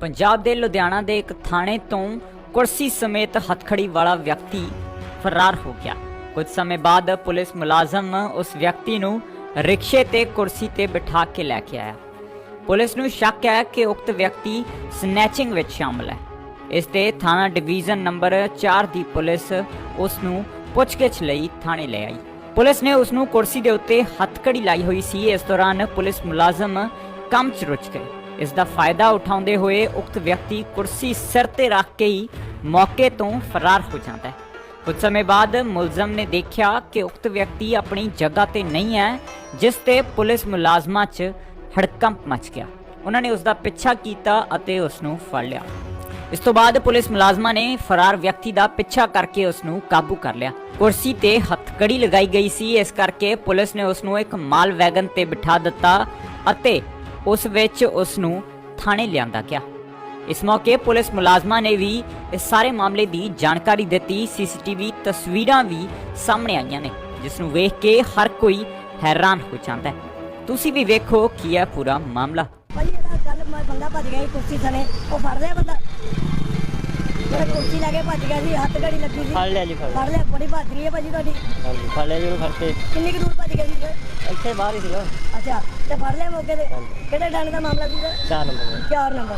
ਪੰਜਾਬ ਦੇ ਲੁਧਿਆਣਾ ਦੇ ਇੱਕ ਥਾਣੇ ਤੋਂ ਕੁਰਸੀ ਸਮੇਤ ਹੱਥਖੜੀ ਵਾਲਾ ਵਿਅਕਤੀ ਫਰਾਰ ਹੋ ਗਿਆ। ਕੁਝ ਸਮੇਂ ਬਾਅਦ ਪੁਲਿਸ ਮੁਲਾਜ਼ਮ ਉਸ ਵਿਅਕਤੀ ਨੂੰ ਰਿਕਸ਼ੇ ਤੇ ਕੁਰਸੀ ਤੇ ਬਿਠਾ ਕੇ ਲੈ ਕੇ ਆਇਆ। ਪੁਲਿਸ ਨੂੰ ਸ਼ੱਕ ਹੈ ਕਿ ਉਕਤ ਵਿਅਕਤੀ ਸਨੈਚਿੰਗ ਵਿੱਚ ਸ਼ਾਮਲ ਹੈ। ਇਸ ਤੇ ਥਾਣਾ ਡਿਵੀਜ਼ਨ ਨੰਬਰ 4 ਦੀ ਪੁਲਿਸ ਉਸ ਨੂੰ ਪੁੱਛਗਿੱਛ ਲਈ ਥਾਣੇ ਲੈ ਆਈ। ਪੁਲਿਸ ਨੇ ਉਸ ਨੂੰ ਕੁਰਸੀ ਦੇ ਉੱਤੇ ਹੱਥਕੜੀ ਲਾਈ ਹੋਈ ਸੀ। ਇਸ ਦੌਰਾਨ ਪੁਲਿਸ ਮੁਲਾਜ਼ਮ ਕੰਮ 'ਚ ਰੁੱਝ ਗਏ। ਇਸ ਦਾ ਫਾਇਦਾ ਉਠਾਉਂਦੇ ਹੋਏ ਉਕਤ ਵਿਅਕਤੀ ਕੁਰਸੀ ਸਿਰ ਤੇ ਰੱਖ ਕੇ ਹੀ ਮੌਕੇ ਤੋਂ ਫਰਾਰ ਹੋ ਜਾਂਦਾ ਹੈ। ਕੁਝ ਸਮੇਂ ਬਾਅਦ ਮੁਲਜ਼ਮ ਨੇ ਦੇਖਿਆ ਕਿ ਉਕਤ ਵਿਅਕਤੀ ਆਪਣੀ ਜਗ੍ਹਾ ਤੇ ਨਹੀਂ ਹੈ, ਜਿਸ ਤੇ ਪੁਲਿਸ ਮੁਲਾਜ਼ਮਾਂ 'ਚ ਹੜਕੰਪ ਮਚ ਗਿਆ। ਉਹਨਾਂ ਨੇ ਉਸ ਦਾ ਪਿੱਛਾ ਕੀਤਾ ਅਤੇ ਉਸ ਨੂੰ ਫੜ ਲਿਆ। ਇਸ ਤੋਂ ਬਾਅਦ ਪੁਲਿਸ ਮੁਲਾਜ਼ਮਾਂ ਨੇ ਫਰਾਰ ਵਿਅਕਤੀ ਦਾ ਪਿੱਛਾ ਕਰਕੇ ਉਸ ਨੂੰ ਕਾਬੂ ਕਰ ਲਿਆ। ਕੁਰਸੀ ਤੇ ਹੱਥਕੜੀ ਲਗਾਈ ਗਈ ਸੀ, ਇਸ ਕਰਕੇ ਪੁਲਿਸ ਨੇ ਉਸ ਨੂੰ ਇੱਕ ਮਾਲ ਵੈਗਨ ਤੇ ਬਿਠਾ ਦਿੱਤਾ ਅਤੇ ਉਸ ਵਿੱਚ ਉਸ ਨੂੰ ਥਾਣੇ ਲਿਆਂਦਾ ਗਿਆ। ਇਸ ਮੌਕੇ ਪੁਲਿਸ ਮੁਲਾਜ਼ਮਾਂ ਨੇ ਵੀ ਇਸ ਸਾਰੇ ਮਾਮਲੇ ਦੀ ਜਾਣਕਾਰੀ ਦਿੱਤੀ। ਸੀਸੀਟੀਵੀ ਤਸਵੀਰਾਂ ਵੀ ਸਾਹਮਣੇ ਆਈਆਂ ਨੇ ਜਿਸ ਨੂੰ ਵੇਖ ਕੇ ਹਰ ਕੋਈ ਹੈਰਾਨ ਹੋ ਜਾਂਦਾ ਹੈ। ਤੁਸੀਂ ਵੀ ਵੇਖੋ ਕੀ ਹੈ ਪੂਰਾ ਮਾਮਲਾ। ਭਾਈ, ਇਹਦਾ ਕੱਲ ਬੰਦਾ ਭੱਜ ਗਿਆ ਕੁਰਸੀ ਥਲੇ, ਉਹ ਫੜ ਲਿਆ ਬੰਦਾ। ਜਿਹੜਾ ਕੁਰਸੀ ਲੈ ਕੇ ਭੱਜ ਗਿਆ ਸੀ ਹੱਥ ਘੜੀ ਲੱਗੀ ਸੀ। ਫੜ ਲਿਆ ਜੀ ਫੜ ਫੜ ਲਿਆ ਬੜੀ ਬਹਾਦਰੀ ਹੈ ਭਾਜੀ ਤੁਹਾਡੀ। ਹਾਂਜੀ ਫੜ ਲਿਆ ਜੀ ਉਹਨੂੰ ਫੜ ਕੇ। ਕਿੰਨੀ ਕੁ ਦੂਰ ਭੱਜ ਗਿਆ ਸੀ? ਫਿਰ? ਇੱਥੇ ਬਾਹਰ ਹੀ ਸੀਗਾ। ਅੱਛਾ ਤੇ ਫੜ ਲਿਆ ਮੌਕੇ ਤੇ। ਕਿਹੜੇ ਡਾਣੇ ਦਾ ਮਾਮਲਾ ਸੀ ਸਰ 4 ਨੰਬਰ 4 ਨੰਬਰ।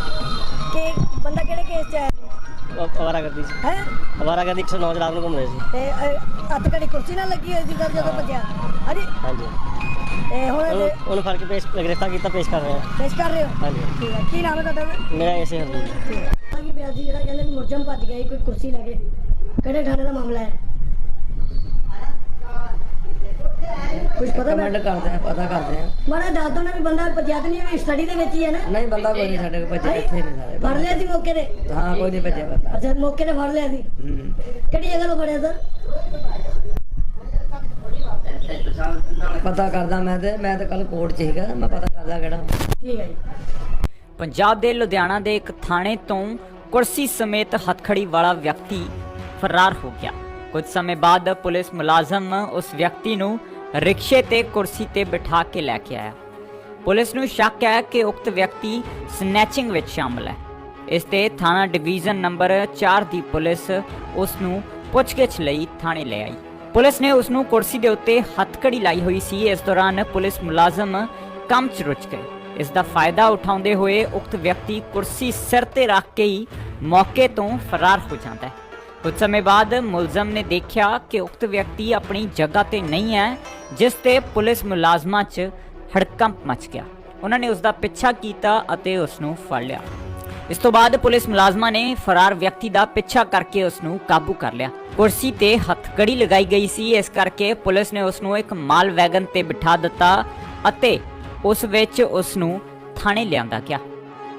ਕਿ ਬੰਦਾ ਕਿਹੜੇ ਕੇਸ 'ਚ ਹੈ ਉਹ ਅਵਾਰਾ ਕਰਦੀ ਸੀ। ਹੈ? ਅਵਾਰਾ ਕਰਦੀ 109 ਚ ਰਾਤ ਨੂੰ ਘੁੰਮ ਰਹੇ ਸੀ। ਤੇ ਅਹ, ਹੱਥ ਘੜੀ ਕੁਰਸੀ ਨਾਲ ਲੱਗੀ ਹੋਈ ਸੀ ਸਰ ਜਦੋਂ ਭੱਜਿਆ? ਹਾਂਜੀ। ਹਾਂਜੀ। ਤੇ ਹੁਣ ਉਹਨੂੰ ਇਹ ਉਹਨੂੰ ਫੜ ਕੇ ਪੇਸ਼ ਗ੍ਰਿਫਤਾਰ ਕੀਤਾ ਪੇਸ਼ ਕਰ ਰਹੇ ਹਾਂ। ਪੇਸ਼ ਕਰ ਰਹੇ ਹੋ? ਹਾਂਜੀ। ਠੀਕ ਹੈ। ਕੀ ਨਾਮ ਹੈ ਤੁਹਾਡਾ? ਮੇਰਾ ਇਸੇ ਹਰਦੀ ਠੀਕ ਹੈ। ਸੀ ਜਿਹੜਾ ਕਹਿੰਦੇ ਮੁਰਜਮ ਭੱਜ ਗਿਆ ਸੀ ਕੋਈ ਕੁਰਸੀ ਲੈ ਕੇ। ਕਿਹੜੇ ਥਾਣੇ ਦਾ ਮਾਮਲਾ ਹੈ? ਕੁਝ ਪਤਾ ਮੈਂ ਕਮੈਂਟ ਕਰਦੇ ਆ ਪਤਾ ਕਰਦੇ ਆ। ਮਾੜਾ ਦੱਸ ਦੋ ਨਾ ਵੀ ਬੰਦਾ ਭੱਜਿਆ ਤਾਂ ਨਹੀਂ ਵੀ ਸਟੱਡੀ ਦੇ ਵਿੱਚ ਹੀ ਹੈ ਨਾ। ਨਹੀਂ ਬੰਦਾ ਕੋਈ ਨਹੀਂ ਸਾਡੇ ਕੋਲ ਭੱਜਿਆ ਇੱਥੇ ਨਹੀਂ ਸਾਰੇ ਫੜ ਲਿਆ ਸੀ ਮੌਕੇ ਤੇ? ਹਾਂ ਕੋਈ ਨਹੀਂ ਭੱਜਿਆ ਬੰਦਾ। ਅੱਛਾ ਮੌਕੇ ਤੇ ਫੜ ਲਿਆ ਸੀ। ਕਿਹੜੀ ਜਗ੍ਹਾ ਤੋਂ ਫੜਿਆ ਸਰ? ਪਤਾ ਕਰਦਾ ਮੈਂ ਤੇ ਮੈਂ ਤੇ ਕੱਲ ਕੋਰਟ 'ਚ ਸੀਗਾ ਮੈਂ ਪਤਾ ਕਰਦਾ ਕਿਹੜਾ। ਠੀਕ ਹੈ ਜੀ। ਪੰਜਾਬ ਦੇ ਲੁਧਿਆਣਾ ਦੇ ਇੱਕ ਥਾਣੇ ਤੋਂ ਕੁਰਸੀ ਸਮੇਤ ਹੱਥਖੜੀ ਵਾਲਾ ਵਿਅਕਤੀ ਫਰਾਰ ਹੋ ਗਿਆ ਕੁਝ ਸਮੇਂ ਬਾਅਦ ਪੁਲਿਸ ਮੁਲਾਜ਼ਮ ਉਸ ਵਿਅਕਤੀ ਨੂੰ ਰਿਕਸ਼ੇ ਤੇ ਕੁਰਸੀ ਤੇ ਬਿਠਾ ਕੇ ਲੈ ਕੇ ਆਇਆ ਪੁਲਿਸ ਨੂੰ ਸ਼ੱਕ ਹੈ ਕਿ ਉਕਤ ਵਿਅਕਤੀ ਸਨੈਚਿੰਗ ਵਿੱਚ ਸ਼ਾਮਲ ਹੈ ਇਸ ਤੇ ਥਾਣਾ ਡਿਵੀਜ਼ਨ ਨੰਬਰ 4 ਦੀ ਪੁਲਿਸ ਉਸ ਨੂੰ ਪੁੱਛਗਿੱਛ ਲਈ ਥਾਣੇ ਲੈ ਆਈ ਪੁਲਿਸ ਨੇ ਉਸ ਨੂੰ ਕੁਰਸੀ ਦੇ ਉੱਤੇ ਹੱਥਕੜੀ ਲਾਈ ਹੋਈ ਸੀ ਇਸ ਦੌਰਾਨ ਪੁਲਿਸ ਮੁਲਾਜ਼ਮ ਕੰਮ 'ਚ ਰੁੱਝ ਗਏ ਇਸ ਦਾ ਫਾਇਦਾ ਉਠਾਉਂਦੇ ਹੋਏ ਉਕਤ ਵਿਅਕਤੀ ਕੁਰਸੀ ਸਿਰ ਤੇ ਰੱਖ ਕੇ ਹੀ ਮੌਕੇ ਤੋਂ ਫਰਾਰ ਹੋ ਜਾਂਦਾ ਹੈ। ਕੁਝ ਸਮੇਂ ਬਾਅਦ ਮੁਲਜ਼ਮ ਨੇ ਦੇਖਿਆ ਕਿ ਉਕਤ ਵਿਅਕਤੀ ਆਪਣੀ ਜਗ੍ਹਾ ਤੇ ਨਹੀਂ ਹੈ, ਜਿਸ ਤੇ ਪੁਲਿਸ ਮੁਲਾਜ਼ਮਾਂ 'ਚ ਹੜਕੰਪ ਮਚ ਗਿਆ। ਉਹਨਾਂ ਨੇ ਉਸ ਦਾ ਪਿੱਛਾ ਕੀਤਾ ਅਤੇ ਉਸ ਨੂੰ ਫੜ ਲਿਆ। ਇਸ ਤੋਂ ਬਾਅਦ ਪੁਲਿਸ ਮੁਲਾਜ਼ਮਾਂ ਨੇ ਫਰਾਰ ਵਿਅਕਤੀ ਦਾ ਪਿੱਛਾ ਕਰਕੇ ਉਸ ਨੂੰ ਕਾਬੂ ਕਰ ਲਿਆ। ਕੁਰਸੀ ਤੇ ਹੱਥਕੜੀ ਲਗਾਈ ਗਈ ਸੀ, ਇਸ ਕਰਕੇ ਪੁਲਿਸ ਨੇ ਉਸ ਨੂੰ ਇੱਕ ਮਾਲ ਵੈਗਨ ਤੇ ਬਿਠਾ ਦਿੱਤਾ ਅਤੇ ਉਸ ਵਿੱਚ ਉਸ ਨੂੰ ਥਾਣੇ ਲਿਆਂਦਾ ਗਿਆ।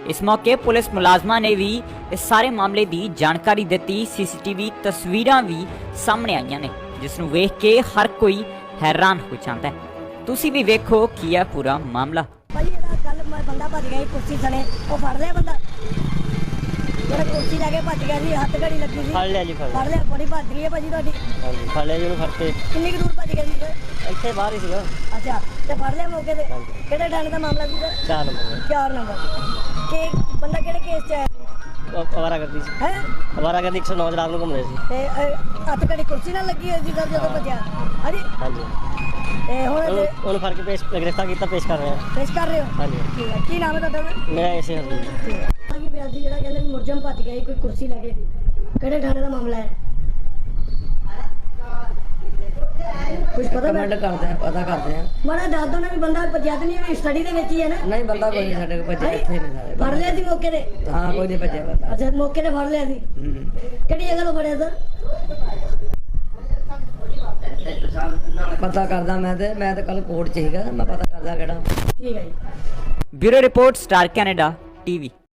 ਇਸ ਮੌਕੇ ਪੁਲਿਸ ਮੁਲਾਜ਼ਮਾਂ ਨੇ ਵੀ ਇਸ ਸਾਰੇ ਮਾਮਲੇ ਦੀ ਜਾਣਕਾਰੀ ਦਿੱਤੀ। ਸੀਸੀਟੀਵੀ ਤਸਵੀਰਾਂ ਵੀ ਸਾਹਮਣੇ ਆਈਆਂ ਨੇ, ਜਿਸ ਨੂੰ ਵੇਖ ਕੇ ਹਰ ਕੋਈ ਹੈਰਾਨ ਹੋ ਜਾਂਦਾ ਹੈ। ਤੁਸੀਂ ਵੀ ਵੇਖੋ ਕੀ ਹੈ ਪੂਰਾ ਮਾਮਲਾ। ਭਾਈ, ਇਹਦਾ ਕੱਲ ਬੰਦਾ ਭੱਜ ਗਿਆ ਸੀ, ਕੁਰਸੀ ਥਲੇ, ਉਹ ਫੜ ਲਿਆ ਬੰਦਾ। ਕੁਰਸੀ ਲੈ ਕੇ ਭੱਜ ਗਿਆ ਸੀ ਹੱਥ ਘੜੀ ਲੱਗੀ ਸੀ। ਫੜ ਲਿਆ ਜੀ ਫੜ ਫੜ ਲਿਆ ਬੜੀ ਬਹਾਦਰੀ ਹੈ ਭਾਜੀ ਤੁਹਾਡੀ। ਹਾਂਜੀ ਫੜ ਲਿਆ ਜੀ ਉਹਨੂੰ ਫੜ ਕੇ। ਕਿੰਨੀ ਕੁ ਦੂਰ ਭੱਜ ਗਿਆ ਸੀ ਫਿਰ? ਇੱਥੇ ਬਾਹਰ ਹੀ ਸੀਗਾ। ਅੱਛਾ ਤੇ ਫੜ ਲਿਆ ਮੌਕੇ ਤੇ? ਕਿਹੜੇ ਡਾਣੇ ਦਾ ਮਾਮਲਾ ਸੀ ਸਰ 4 ਨੰਬਰ 4 ਨੰਬਰ। ਕਿ ਬੰਦਾ ਕਿਹੜੇ ਕੇਸ 'ਚ ਉਹ ਅਵਾਰਾ ਕਰਦੀ ਸੀ। ਹੈ? ਅਵਾਰਾ ਕਰਦੀ 109 ਚ ਰਾਤ ਨੂੰ ਘੁੰਮ ਰਹੇ ਸੀ। ਤੇ ਅਹ, ਹੱਥ ਘੜੀ ਕੁਰਸੀ ਨਾਲ ਲੱਗੀ ਹੋਈ ਸੀ ਸਰ ਜਦੋਂ ਭੱਜਿਆ? ਹਾਂਜੀ। ਹਾਂਜੀ। ਤੇ ਹੁਣ ਉਹਨੂੰ ਉਹਨੂੰ ਫੜ ਕੇ ਪੇਸ਼ ਗ੍ਰਿਫਤਾਰ ਕੀਤਾ ਪੇਸ਼ ਕਰ ਰਹੇ ਹਾਂ ਪੇਸ਼ ਕਰ ਰਹੇ ਹੋ? ਹਾਂਜੀ। ਠੀਕ ਹੈ। ਕੀ ਨਾਮ ਹੈ ਤੁਹਾਡਾ ਮੇਰਾ ਇਸੇ ਹਰਦੀ ਠੀਕ ਹੈ। ਸੀ ਜਿਹੜਾ ਕਹਿੰਦੇ ਵੀ ਮੁਰਜਮ ਭੱਜ ਗਿਆ ਸੀ ਕੋਈ ਕੁਰਸੀ ਲੈ ਕੇ। ਕਿਹੜੇ ਥਾਣੇ ਦਾ ਮਾਮਲਾ ਹੈ? ਕੁਝ ਪਤਾ ਕਮੈਂਟ ਕਰਦੇ ਆ ਪਤਾ ਕਰਦੇ ਆ। ਮਾੜਾ ਦੱਸ ਦੋ ਨਾ ਵੀ ਬੰਦਾ ਭੱਜਿਆ ਤਾਂ ਨਹੀਂ ਸਟੱਡੀ ਦੇ ਵਿੱਚ ਹੀ ਹੈ ਨਾ? ਨਹੀਂ ਬੰਦਾ ਕੋਈ ਨਹੀਂ ਸਾਡੇ ਕੋਲ ਭੱਜਿਆ ਇੱਥੇ ਨਹੀਂ ਸਾਰੇ ਫੜ ਲਿਆ ਸੀ ਮੌਕੇ ਤੇ? ਹਾਂ ਕੋਈ ਨਹੀਂ ਭੱਜਿਆ ਬੰਦਾ। ਅੱਛਾ ਮੌਕੇ ਤੇ ਫੜ ਲਿਆ ਸੀ? ਹੂੰ। ਕਿਹੜੀ ਜਗ੍ਹਾ ਤੋਂ ਫੜਿਆ ਸਰ? ਪਤਾ ਕਰਦਾ ਮੈਂ ਤੇ ਮੈਂ ਤੇ ਕੱਲ ਕੋਰਟ 'ਚ ਸੀਗਾ ਮੈਂ ਪਤਾ ਕਰਦਾ ਕਿਹੜਾ। ਠੀਕ ਹੈ ਜੀ। Bureau report star Canada TV.